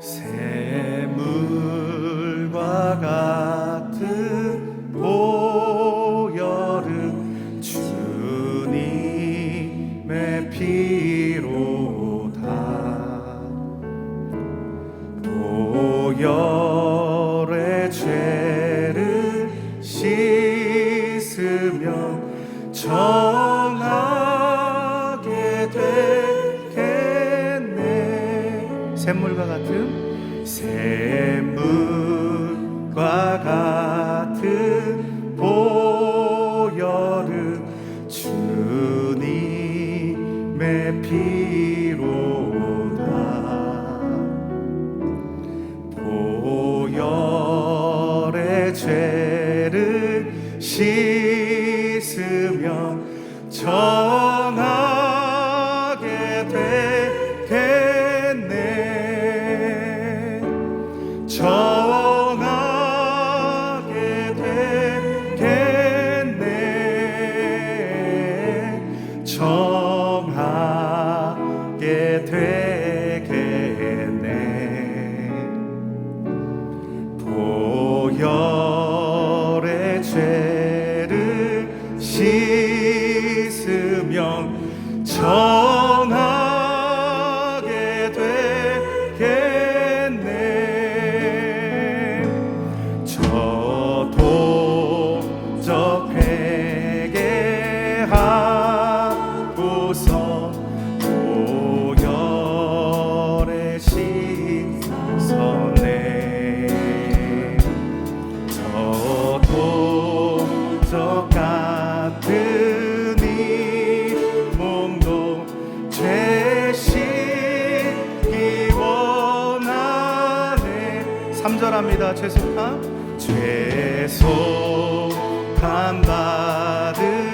샘물과 같은 보혈은 주님의 피로다. 보혈의 죄를 씻으며 정하게 되겠네. 샘물과 같은 샘물과 같은 보혈은 주님의 피 죄 속함 받은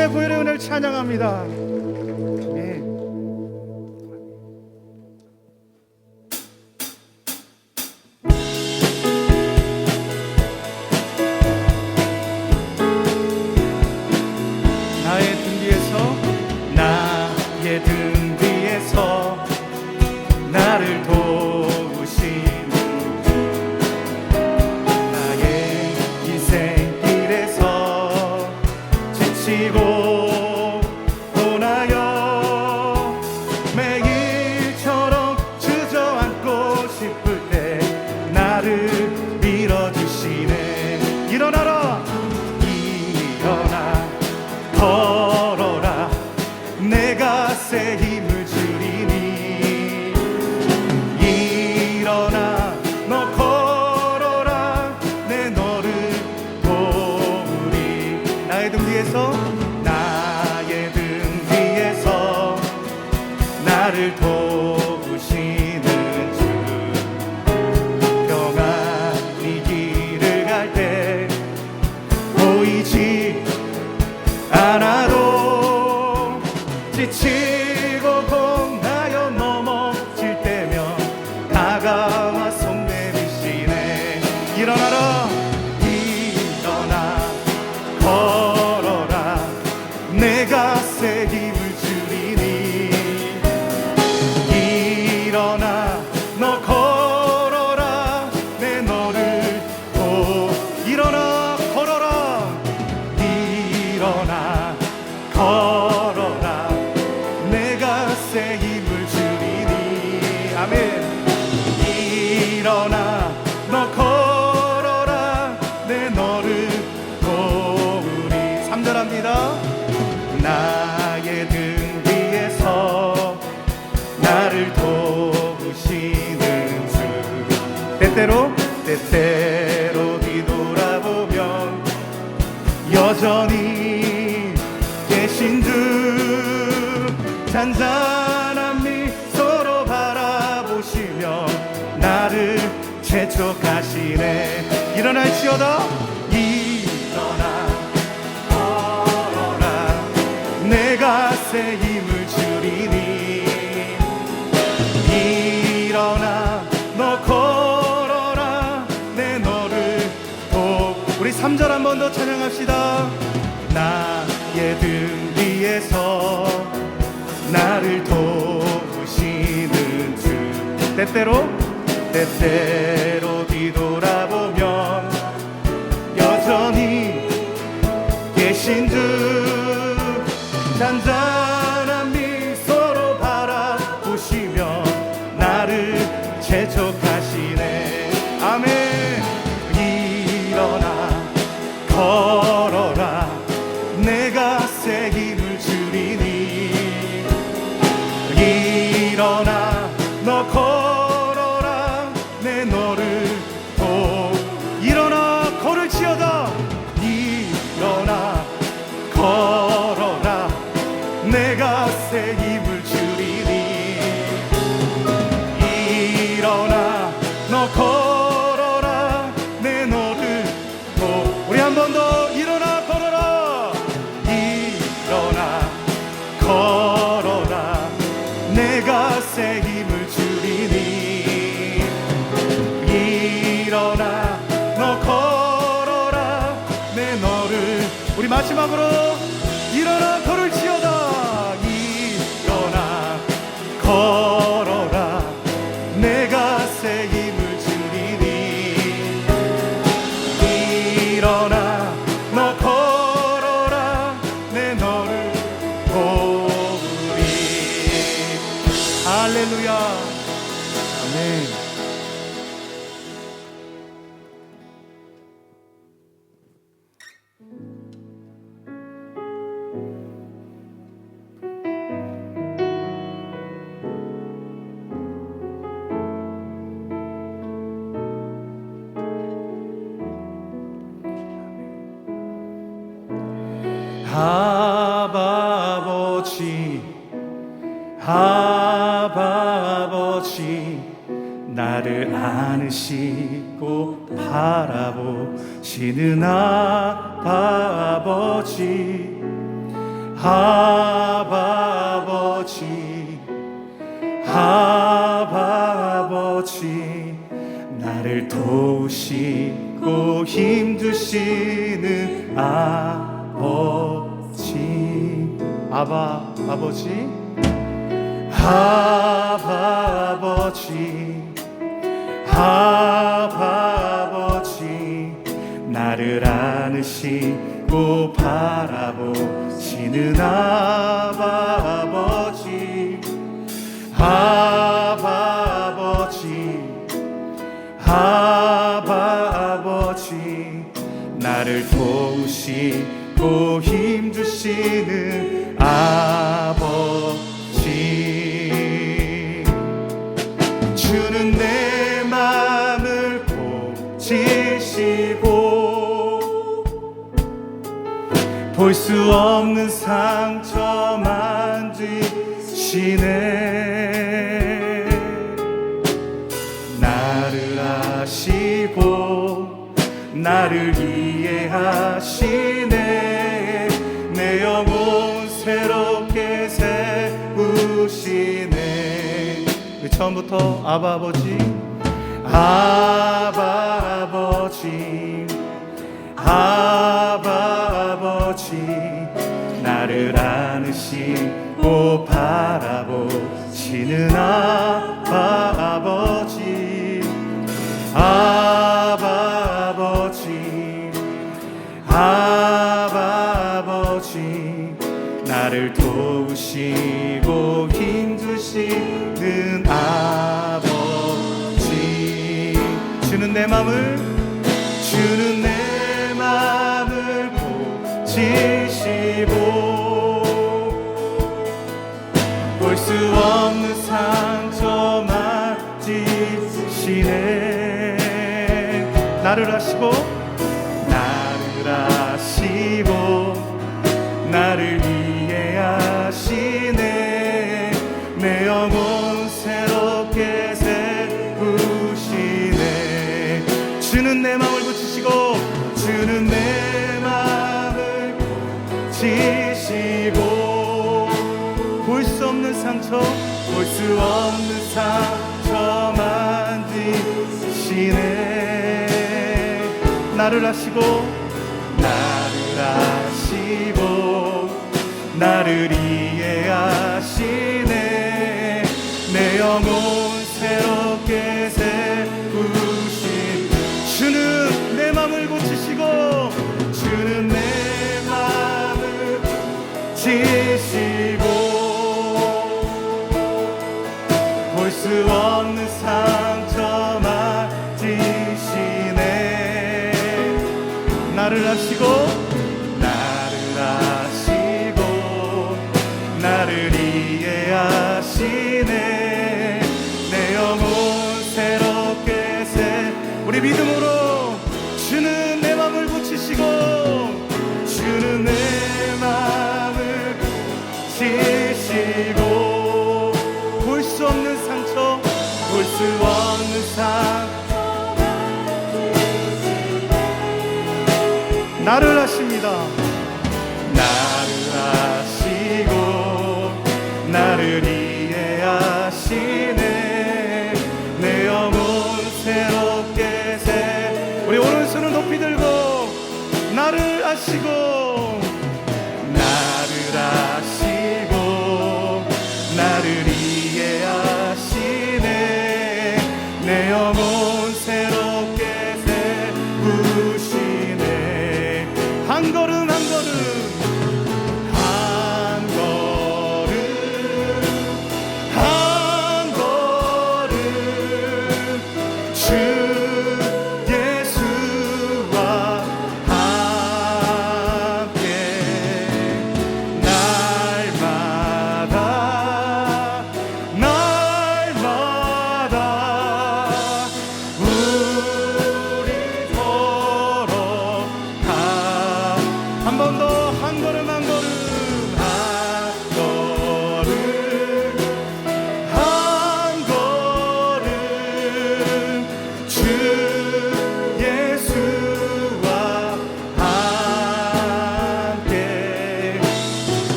주의 보혈의 은혜를 찬양합니다. 시다. 나의 등 뒤에서 나를 도우시는 주. 때때로 때때로 뒤돌아보면 여전히 계신 주. 잔잔한 미소로 바라보시며 나를 재촉하시네. 일어날지어다. 새 힘을 줄이니. 일어나 너 걸어라. 내 너를 돕. 우리 3절 한 번 더 찬양합시다. 나의 등 뒤에서 나를 도우시는 주. 때때로 때때로. 재촉하시네. 아멘. 아버지 아버지 나를 안으시고 바라보시는 아버지. 아버지 아버지 나를 도우시고 힘주시는 아버지. 아바 아버지. 아버지. 아버지. 나를 안으시고 바라보시는 아버지. 아버지. 아버지. 나를 도우시고 힘주시는 아버지 볼 수 없는 상처 만지시네. 나를 아시고 나를 이해하시네. 내 영혼 새롭게 세우시네. 그 처음부터 아바 아버지 아바 아버지 아 나를 안으시고 바라보시는 아바 나를 아시고 나를 아시고 나를 이해하시네. 내 영혼 새롭게 세우시네. 주는 내 마음을 고치시고 주는 내 마음을 고치시고 볼 수 없는 상처 볼 수 없는 상처 나를 아시고 나를 아시고 나를 이 나를 아시고 나를 하십니다. 나